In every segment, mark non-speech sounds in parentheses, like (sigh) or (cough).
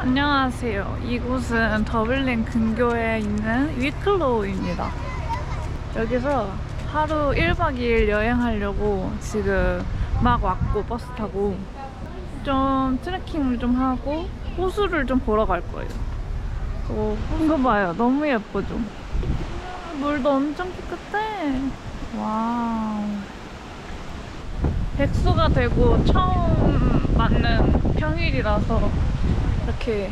안녕하세요. 이곳은 더블린 근교에 있는 위클로우입니다. 여기서 하루 1박 2일 여행하려고 지금 막 왔고 버스 타고 좀 트레킹을 좀 하고 호수를 좀 보러 갈 거예요. 오, 이거 봐요. 너무 예쁘죠? 물도 엄청 깨끗해. 와우. 백수가 되고 처음 맞는 평일이라서 이렇게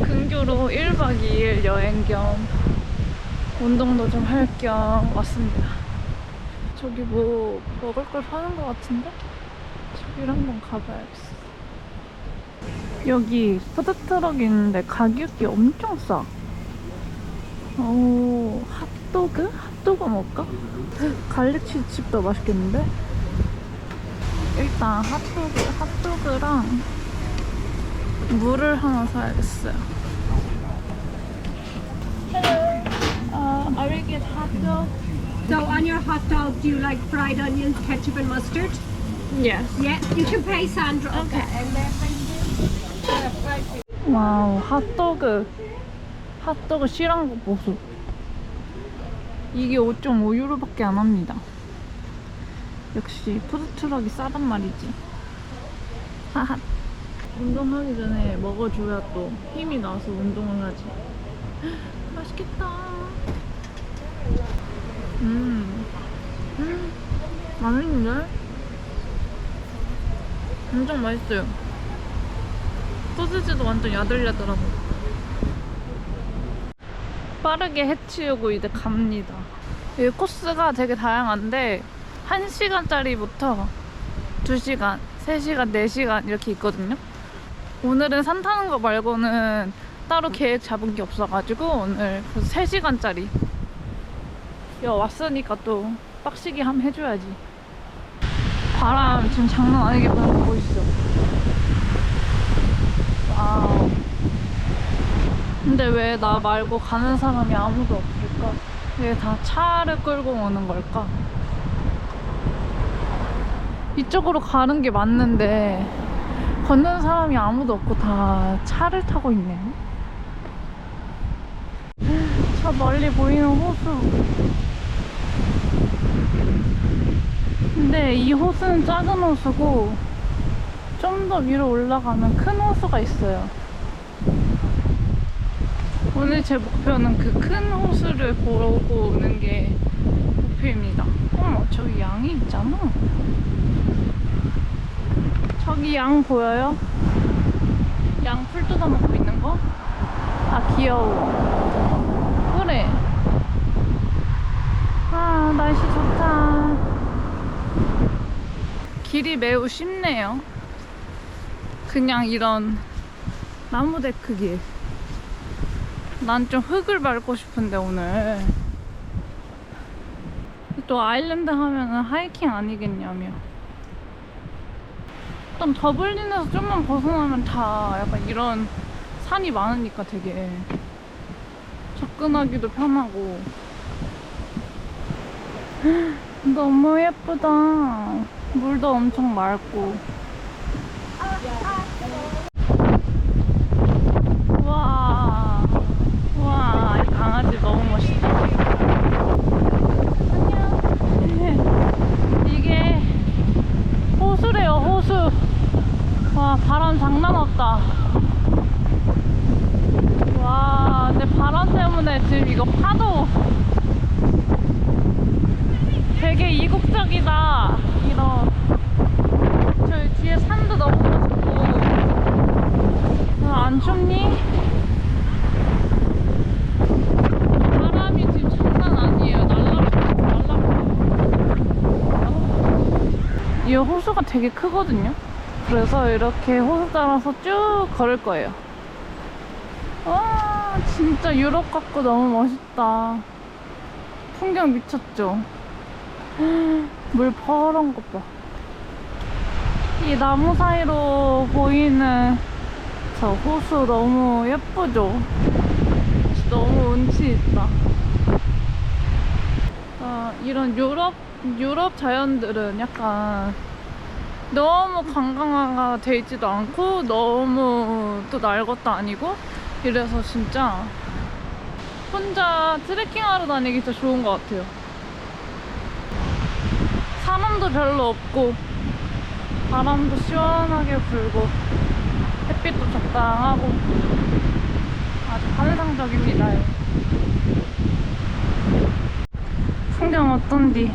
근교로 1박 2일 여행 겸 운동도 좀 할 겸 왔습니다. 저기 뭐 먹을 걸 파는 것 같은데? 저기를 한번 가봐야겠어. 여기 푸드트럭 있는데 가격이 엄청 싸. 오, 핫도그? 핫도그 먹을까? 갈릭치즈칩도 맛있겠는데? 일단 핫도그, 핫도그랑 물을 하나 사야겠어요. Uh, I will get hot dog. So on your hot dog, do you like fried onions, ketchup, and mustard? Yes. Yeah, you can pay Sandra. Okay. And then 와우, 핫도그. 핫도그 실한 거 보소. 이게 5.5유로밖에 안 합니다. 역시 푸드트럭이 싸단 말이지. 하하. 운동하기 전에 먹어줘야 또 힘이 나서 운동을 하지. (gasps) 맛있겠다. 음. 음. 맛있는데? 엄청 맛있어요. 소시지도 완전 야들야들하고. 빠르게 해치우고 이제 갑니다. 이 코스가 되게 다양한데 1시간짜리부터 2시간, 3시간, 4시간 이렇게 있거든요. 오늘은 산 타는 거 말고는 따로 계획 잡은 게 없어가지고 오늘 그 3시간짜리 야 왔으니까 또 빡시게 한번 해줘야지. 바람 지금 장난 아니게 불고 있어. 와우. 근데 왜 나 말고 가는 사람이 아무도 없을까? 왜 다 차를 끌고 오는 걸까? 이쪽으로 가는 게 맞는데 걷는 사람이 아무도 없고 다 차를 타고 있네. 저 멀리 보이는 호수. 근데 이 호수는 작은 호수고 좀 더 위로 올라가면 큰 호수가 있어요. 오늘 제 목표는 그 큰 호수를 보고 오는 게 목표입니다. 어머, 저기 양이 있잖아. 저기 양 보여요? 양 풀 뜯어 먹고 있는 거? 아, 귀여워. 그래. 아, 날씨 좋다. 길이 매우 쉽네요. 그냥 이런 나무데크 길. 난 좀 흙을 밟고 싶은데 오늘 또 아일랜드 하면은 하이킹 아니겠냐며 좀 더블린에서 좀만 벗어나면 다 약간 이런 산이 많으니까 되게 접근하기도 편하고. (gasps) 너무 예쁘다. 물도 엄청 맑고. 우와. 우와 이 강아지 너무 멋있다 안녕 이게 호수래요 호수 와 바람 장난 없다 와 근데 바람 때문에 지금 이거 파도 되게 이국적이다 이런 저기 뒤에 산도 너무 멋있고 아, 안 춥니? 바람이 지금 장난 아니에요. 날라붙어, 날라붙어. 이 호수가 되게 크거든요. 그래서 이렇게 호수 따라서 쭉 걸을 거예요. 와, 진짜 유럽 같고 너무 멋있다. 풍경 미쳤죠? (gasps) 물 파란 것 봐. 이 나무 사이로 보이는 저 호수 너무 예쁘죠? 너무 운치 있다. 아, 이런 유럽, 유럽 자연들은 약간 너무 관광화가 돼 있지도 않고 너무 또 날 것도 아니고 이래서 진짜 혼자 트레킹하러 다니기 진짜 좋은 것 같아요. 사람도 별로 없고 바람도 시원하게 불고 햇빛도 적당하고 아주 환상적입니다. 풍경 어떤디?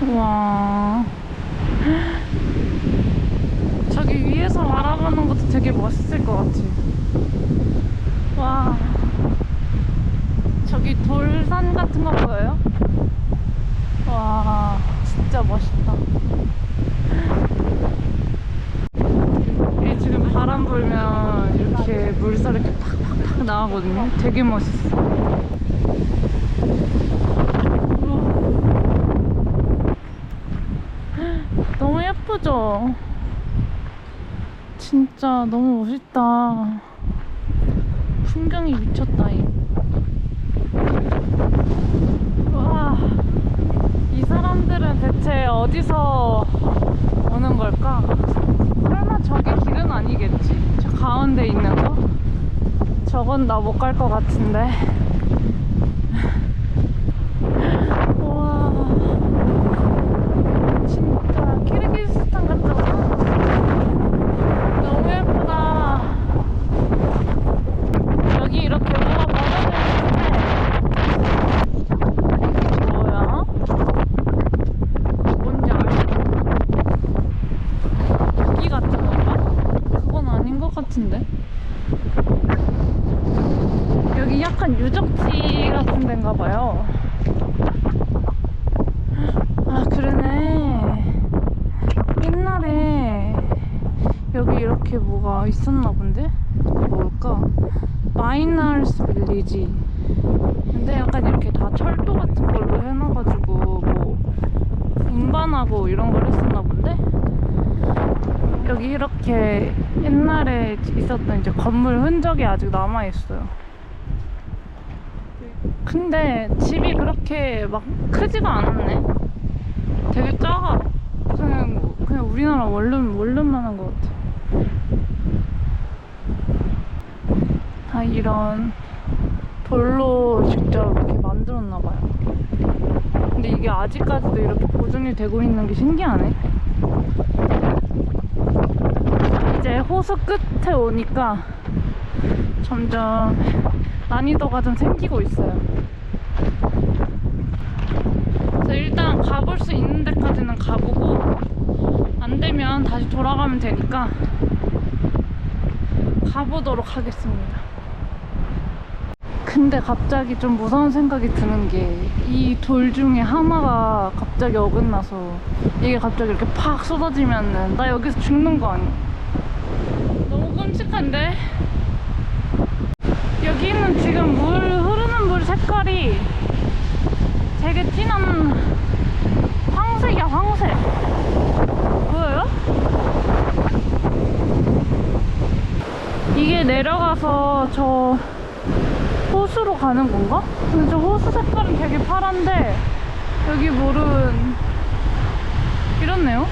우와. 바라보는 것도 되게 멋있을 것 같아. 와. 저기 돌산 같은 거 보여요? 와, 진짜 멋있다. 이 지금 바람 불면 이렇게 물살 이렇게 팍팍팍 나가거든요. 되게 멋있어. 너무 예쁘죠? 진짜 너무 멋있다. 풍경이 미쳤다잉. 와, 이 사람들은 대체 어디서 오는 걸까? 설마 저게 길은 아니겠지? 저 가운데 있는 거? 저건 나 못 갈 것 같은데. 와, 진짜 키르기스탄 같잖아. 너무 예쁘다. 여기 이렇게 뭐가 버려져 있는데 뭐야? 뭔지 알아? 고기 같은 건가? 그건 아닌 것 같은데. 여기 약간 유적지 같은 데인가 봐요. 아, 그러네. 옛날에 여기 이렇게 뭐가 있었나 본데? 뭘까? 마이너스 빌리지. 근데 약간 이렇게 다 철도 같은 걸로 해놔가지고 뭐 운반하고 이런 걸 했었나 본데? 여기 이렇게 옛날에 있었던 이제 건물 흔적이 아직 남아있어요. 근데 집이 그렇게 막 크지가 않았네. 되게 작아. 그냥, 그냥 우리나라 원룸, 원룸만 한 것 같아. 다 이런 돌로 직접 이렇게 만들었나 봐요. 근데 이게 아직까지도 이렇게 보존이 되고 있는 게 신기하네. 이제 호수 끝에 오니까 점점 난이도가 좀 생기고 있어요. 그래서 일단 가볼 수 있는 데까지는 가보고 안 되면 다시 돌아가면 되니까 가보도록 하겠습니다. 근데 갑자기 좀 무서운 생각이 드는 게 이 돌 중에 하나가 갑자기 어긋나서 이게 갑자기 이렇게 팍 쏟아지면은 나 여기서 죽는 거 아니야? 너무 끔찍한데? 여기는 지금 물 흐르는 물 색깔이 되게 진한 황색이야 황색 보여요? 이게 내려가서 저 호수로 가는 건가? 근데 저 호수 색깔은 되게 파란데 여기 물은 이렇네요.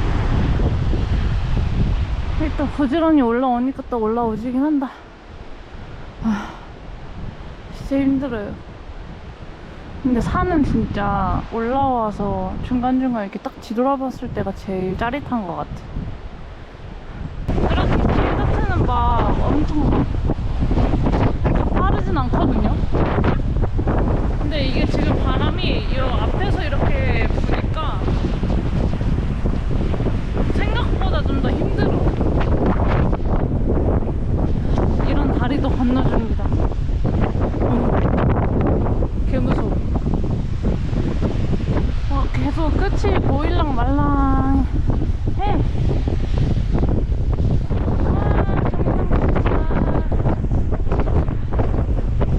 일단 부지런히 올라오니까 또 올라오지긴 한다. 아, 진짜 힘들어요. 근데 산은 진짜 올라와서 중간중간 이렇게 딱 뒤돌아봤을 때가 제일 짜릿한 것 같아. 이렇게 길 자체는 막 엄청 빠르진 않거든요. 근데 이게 지금 바람이 이 앞에서 이렇게 부니까 생각보다 좀 더 힘들어. 이런 다리도 건너줍니다. 어, 개 무서워. 와, 계속 끝이 보일랑 말랑 해. 아, 정상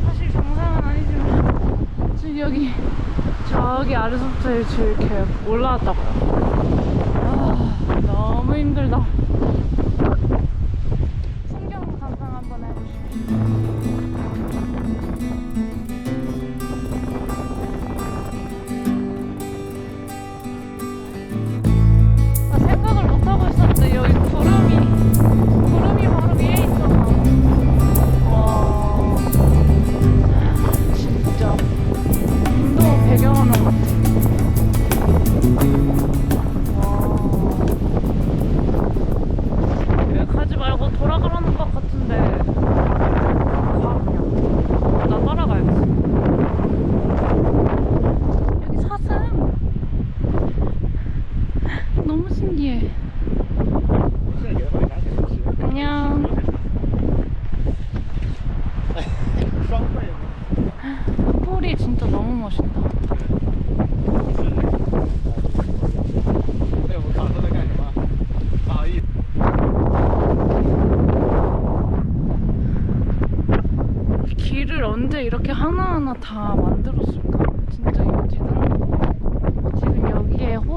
사실 정상은 아니지만 지금 여기 저기 아래서부터 이렇게 올라왔다고요.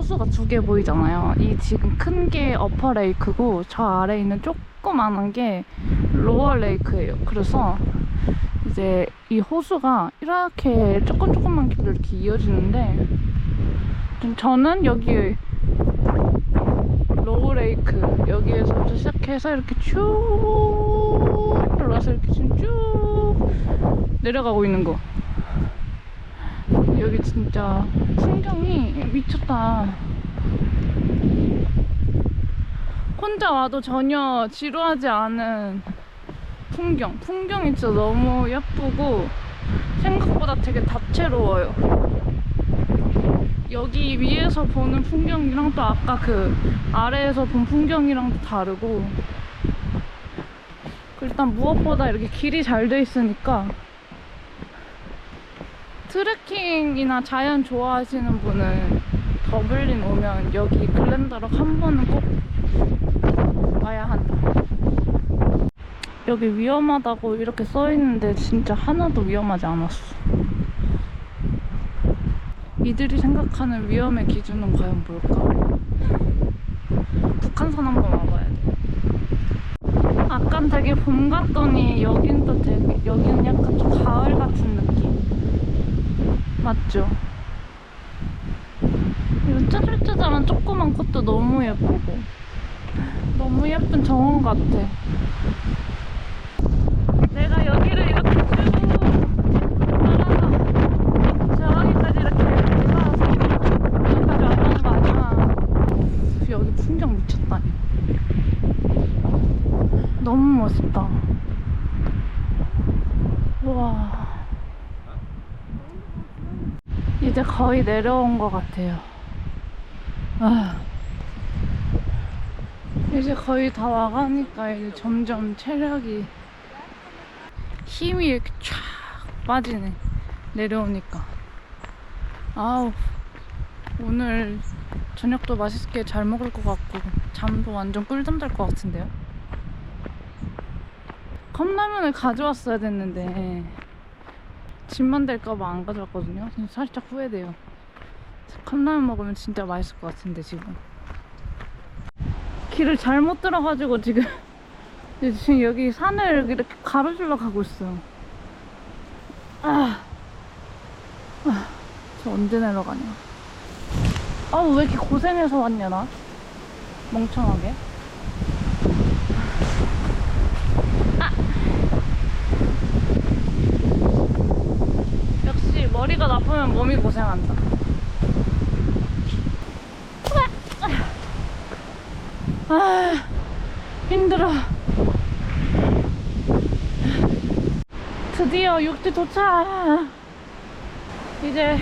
호수가 두 개 보이잖아요. 이 지금 큰 게 어퍼 레이크고 저 아래 있는 조그만한 게 로어 레이크예요. 그래서 이제 이 호수가 이렇게 조금 조금만 이렇게 이어지는데 좀 저는 여기 로우 레이크 여기에서부터 시작해서 이렇게 쭉 들어가서 이렇게 지금 쭉 내려가고 있는 거 여기 진짜 풍경이 미쳤다. 혼자 와도 전혀 지루하지 않은 풍경. 풍경이 진짜 너무 예쁘고 생각보다 되게 다채로워요. 여기 위에서 보는 풍경이랑 또 아까 그 아래에서 본 풍경이랑 또 다르고. 그 일단 무엇보다 이렇게 길이 잘 돼 있으니까 트레킹이나 자연 좋아하시는 분은 더블린 오면 여기 글렌다럭 한 번은 꼭 와야 한다. 여기 위험하다고 이렇게 써 있는데 진짜 하나도 위험하지 않았어. 이들이 생각하는 위험의 기준은 과연 뭘까? 북한산 한번 와봐야 돼. 아깐 되게 봄 같더니 여긴 또 되게 여기는 약간 좀 가을 같은. 맞죠? 이런 짜잘짜잘한 조그만 꽃도 너무 예쁘고 너무 예쁜 정원 같아. 내가 여기를 이렇게 쭉따라서 저기까지 이렇게 내려와서 여기까지 왔다는 거 아니야? 여기 풍경 미쳤다. 너무 멋있다. 우와. 이제 거의 내려온 것 같아요. 아. 이제 거의 다 와가니까 이제 점점 체력이 힘이 이렇게 쫙 빠지네. 내려오니까. 아우. 오늘 저녁도 맛있게 잘 먹을 것 같고 잠도 완전 꿀잠 잘 것 같은데요. 컵라면을 가져왔어야 됐는데 집만 될까봐 안 가져왔거든요. 살짝 후회돼요. 컵라면 먹으면 진짜 맛있을 것 같은데 지금. 길을 잘못 들어가지고 지금 (laughs) 지금 여기 산을 이렇게 가로질러 가고 있어요. 아, 아, 저 언제 내려가냐? 아우 왜 이렇게 고생해서 왔냐 나? 멍청하게. 아! 역시 나쁘면 몸이 고생한다. 아, 힘들어. 드디어 육지 도착. 이제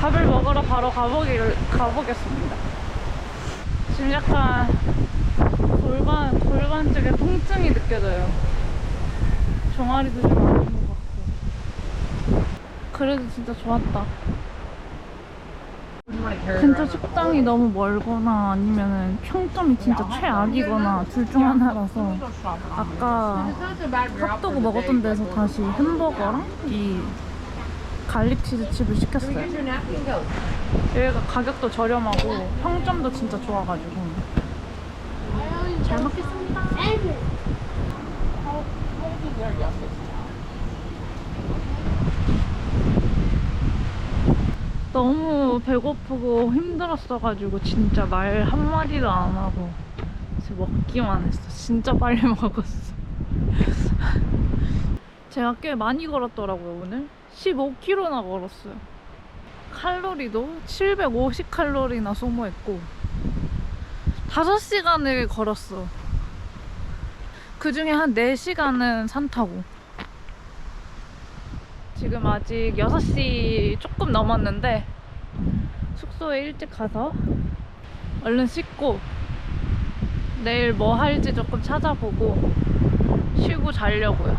밥을 먹으러 바로 가보기를, 가보겠습니다. 지금 약간 골반, 골반 쪽에 통증이 느껴져요. 종아리도 좀. 그래도 진짜 좋았다. 근처 식당이 너무 멀거나 아니면은 평점이 진짜 최악이거나 둘 중 하나라서 아까 핫도그 먹었던 데서 다시 햄버거랑 이 갈릭 치즈 칩을 시켰어요. 여기가 가격도 저렴하고 평점도 진짜 좋아가지고 잘 먹겠습니다. 너무 배고프고 힘들었어가지고 진짜 말 한마디도 안 하고 먹기만 했어. 진짜 빨리 (laughs) 먹었어. 제가 꽤 많이 걸었더라고요, 오늘. 15km나 걸었어요. 칼로리도 750칼로리나 소모했고 5시간을 걸었어. 그 중에 한 4시간은 산 타고. 지금 아직 6시 조금 넘었는데 숙소에 일찍 가서 얼른 씻고 내일 뭐 할지 조금 찾아보고 쉬고 자려고요.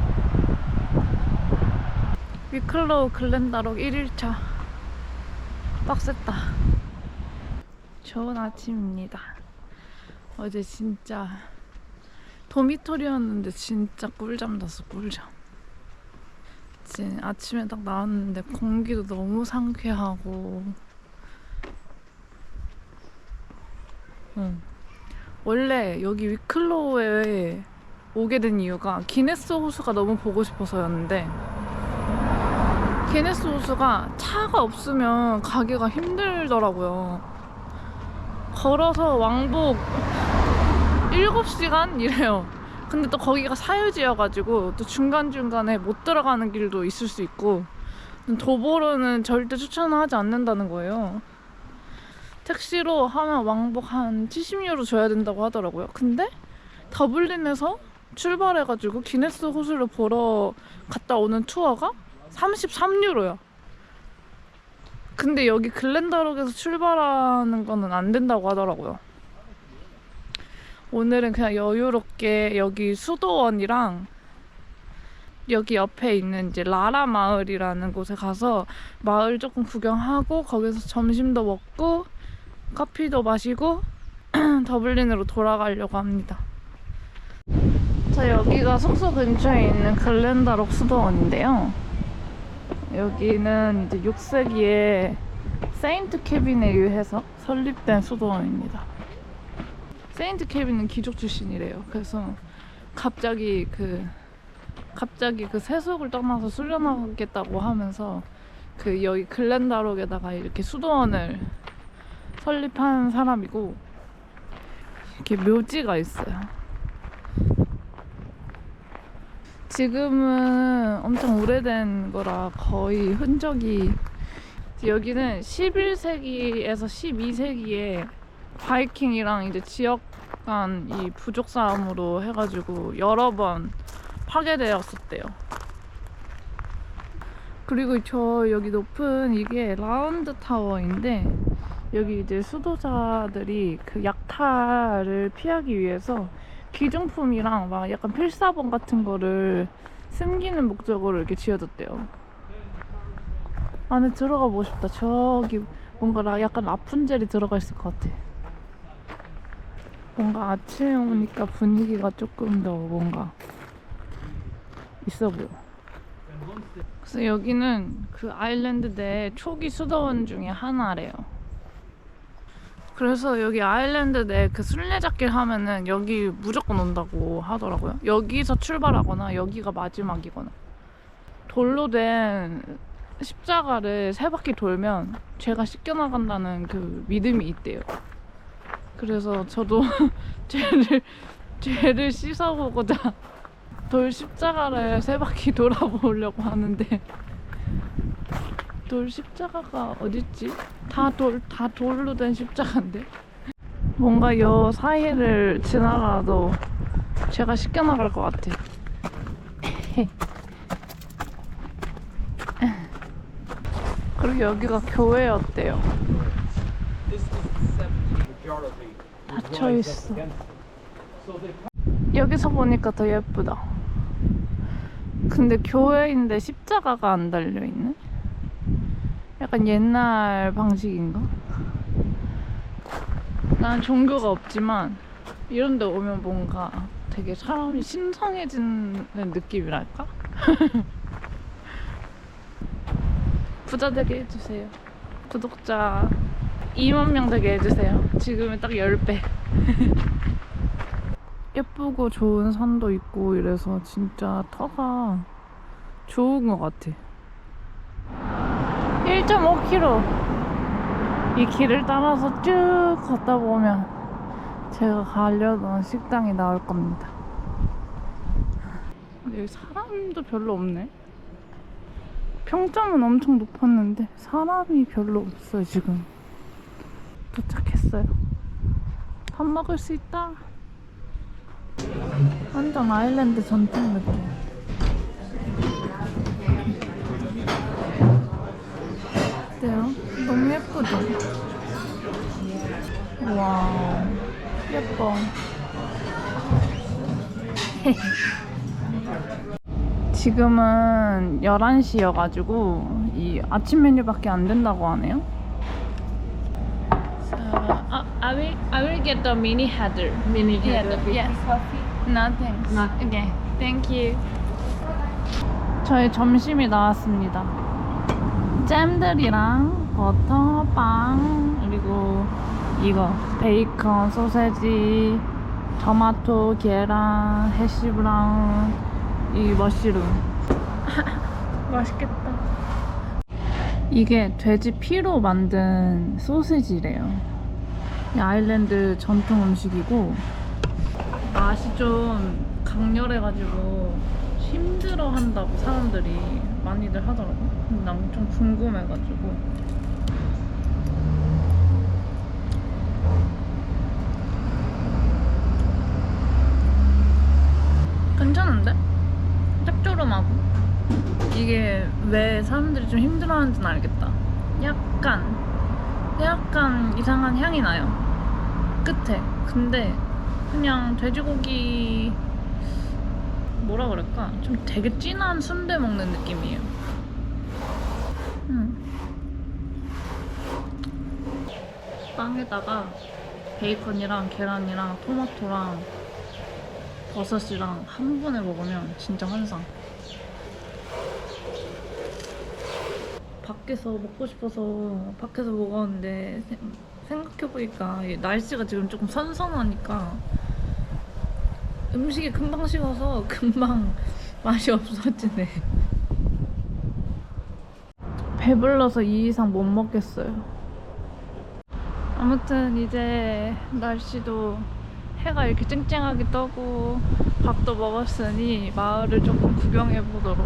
위클로우 글렌다록 1일차 빡셌다. 좋은 아침입니다. 어제 진짜 도미토리였는데 진짜 꿀잠 잤어 꿀잠. 진 아침에 딱 나왔는데 공기도 너무 상쾌하고 응. 원래 여기 위클로우에 오게 된 이유가 기네스 호수가 너무 보고 싶어서였는데 기네스 호수가 차가 없으면 가기가 힘들더라고요. 걸어서 왕복 7시간 이래요. 근데 또 거기가 사유지여가지고 또 중간중간에 못 들어가는 길도 있을 수 있고 도보로는 절대 추천을 하지 않는다는 거예요. 택시로 하면 왕복 한 70유로 줘야 된다고 하더라고요. 근데 더블린에서 출발해가지고 기네스 호수를 보러 갔다 오는 투어가 33유로야. 근데 여기 글렌다록에서 출발하는 거는 안 된다고 하더라고요. 오늘은 그냥 여유롭게 여기 수도원이랑 여기 옆에 있는 이제 라라 마을이라는 곳에 가서 마을 조금 구경하고 거기서 점심도 먹고 커피도 마시고 (clears throat) 더블린으로 돌아가려고 합니다. 자 여기가 숙소 근처에 있는 글렌다록 수도원인데요. 여기는 이제 6세기에 세인트 케빈에 의해서 설립된 수도원입니다. 세인트 케빈은 귀족 출신이래요. 그래서 갑자기 그 갑자기 그 세속을 떠나서 수련하겠다고 하면서 그 여기 글렌다록에다가 이렇게 수도원을 설립한 사람이고 이렇게 묘지가 있어요. 지금은 엄청 오래된 거라 거의 흔적이 여기는 11세기에서 12세기에 바이킹이랑 이제 지역 간 이 부족 싸움으로 해가지고 여러 번 파괴되었었대요. 그리고 저 여기 높은 이게 라운드 타워인데 여기 이제 수도자들이 그 약탈을 피하기 위해서 귀중품이랑 막 약간 필사본 같은 거를 숨기는 목적으로 이렇게 지어졌대요. 안에 들어가 보고 싶다. 저기 뭔가 라- 약간 라푼젤이 들어가 있을 것 같아. 뭔가 아침에 오니까 분위기가 조금 더 뭔가 있어 보여. 그래서 여기는 그 아일랜드 내 초기 수도원 중에 하나래요. 그래서 여기 아일랜드 내 그 순례자길 하면은 여기 무조건 온다고 하더라고요. 여기서 출발하거나 여기가 마지막이거나. 돌로 된 십자가를 세 바퀴 돌면 죄가 씻겨나간다는 그 믿음이 있대요. 그래서 저도 (laughs) 죄를 죄를 씻어보고자 돌 십자가를 세 바퀴 돌아보려고 하는데 돌 십자가가 어딨지? 다 돌 다 돌로 된 십자가인데 뭔가 요 사이를 지나가도 죄가 씻겨 나갈 것 같아. (laughs) 그리고 여기가 교회였대요. 닫혀 있어. 여기서 보니까 더 예쁘다. 근데 교회인데 십자가가 안 달려 있네. 약간 옛날 방식인가? 난 종교가 없지만 이런 데 오면 뭔가 되게 사람이 신성해지는 느낌이랄까? (laughs) 부자 되게 해주세요. 구독자 2만 명 되게 해주세요. 지금은 딱 10배. (laughs) 예쁘고 좋은 산도 있고 이래서 진짜 터가 좋은 것 같아. 1.5km 이 길을 따라서 쭉 걷다 보면 제가 가려던 식당이 나올 겁니다. 근데 여기 사람도 별로 없네. 평점은 엄청 높았는데 사람이 별로 없어요 지금. 도착했어요. 밥 먹을 수 있다. 완전 아일랜드 전통 느낌. 어때요? 너무 예쁘죠? 와 예뻐. (laughs) 지금은 11시여가지고 이 아침 메뉴밖에 안 된다고 하네요. Uh, I will I will get the mini header. Mini header yes. coffee. Nothing. Nothing. Okay. Thank you. 저희 점심이 나왔습니다. 잼들이랑 버터, 빵, 그리고 이거 베이컨, 소세지, 토마토, 계란, 해시브라운, 이 머쉬룸. 맛있겠다. 이게 돼지 피로 만든 소세지래요. 이 아일랜드 전통 음식이고 맛이 좀 강렬해가지고 힘들어 한다고 사람들이 많이들 하더라고. 근데 난좀 궁금해가지고. 괜찮은데? 짭조름하고. 이게 왜 사람들이 좀 힘들어하는지는 알겠다. 약간, 약간 이상한 향이 나요. 끝에. 근데 그냥 돼지고기 뭐라 그럴까? 좀 되게 진한 순대 먹는 느낌이에요. 음. 빵에다가 베이컨이랑 계란이랑 토마토랑 버섯이랑 한 번에 먹으면 진짜 환상. 밖에서 먹고 싶어서 밖에서 먹었는데 세- 생각해보니까 이 날씨가 지금 조금 선선하니까 음식이 금방 식어서 (laughs) 금방 맛이 없어지네. 배불러서 이 이상 못 먹겠어요. 아무튼 이제 날씨도 해가 이렇게 쨍쨍하게 떠고 밥도 먹었으니 마을을 조금 구경해 보도록.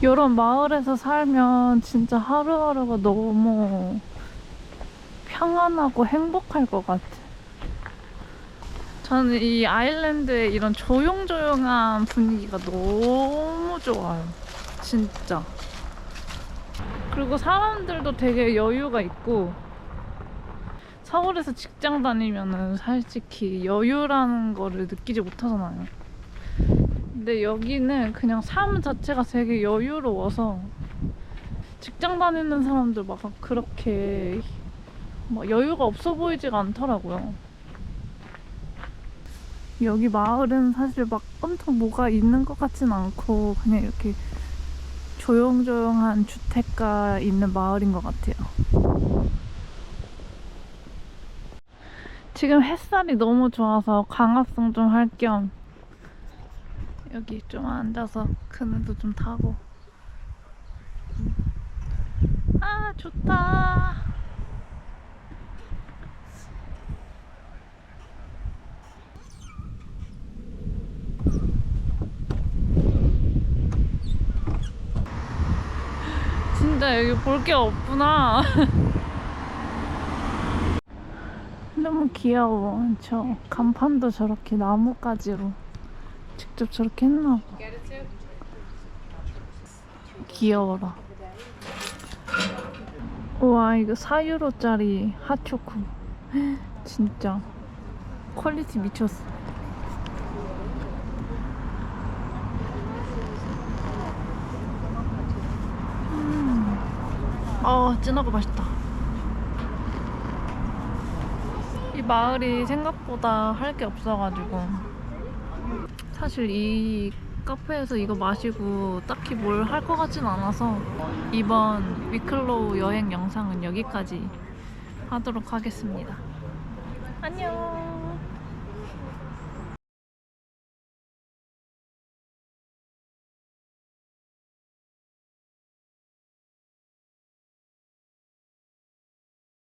이런 마을에서 살면 진짜 하루하루가 너무 평안하고 행복할 것 같아. 저는 이 아일랜드의 이런 조용조용한 분위기가 너무 좋아요. 진짜. 그리고 사람들도 되게 여유가 있고, 서울에서 직장 다니면은 솔직히 여유라는 거를 느끼지 못하잖아요. 근데 여기는 그냥 삶 자체가 되게 여유로워서 직장 다니는 사람들 막 그렇게 막 여유가 없어 보이지가 않더라고요. 여기 마을은 사실 막 엄청 뭐가 있는 것 같진 않고 그냥 이렇게 조용조용한 주택가 있는 마을인 것 같아요. 지금 햇살이 너무 좋아서 강압성 좀 할 겸 여기 좀 앉아서 그늘도 좀 타고. 아 좋다. 진짜 여기 볼 게 없구나. (laughs) 너무 귀여워. 저 간판도 저렇게 나무가지로 직접 저렇게 했나 봐. 귀여워라. 우와 이거 4유로짜리 핫초코. (laughs) 진짜. 퀄리티 미쳤어. 음. 어 진하고 맛있다. 이 마을이 생각보다 할 게 없어가지고 사실 이 카페에서 이거 마시고 딱히 뭘 할 것 같진 않아서 이번 위클로우 여행 영상은 여기까지 하도록 하겠습니다. 안녕.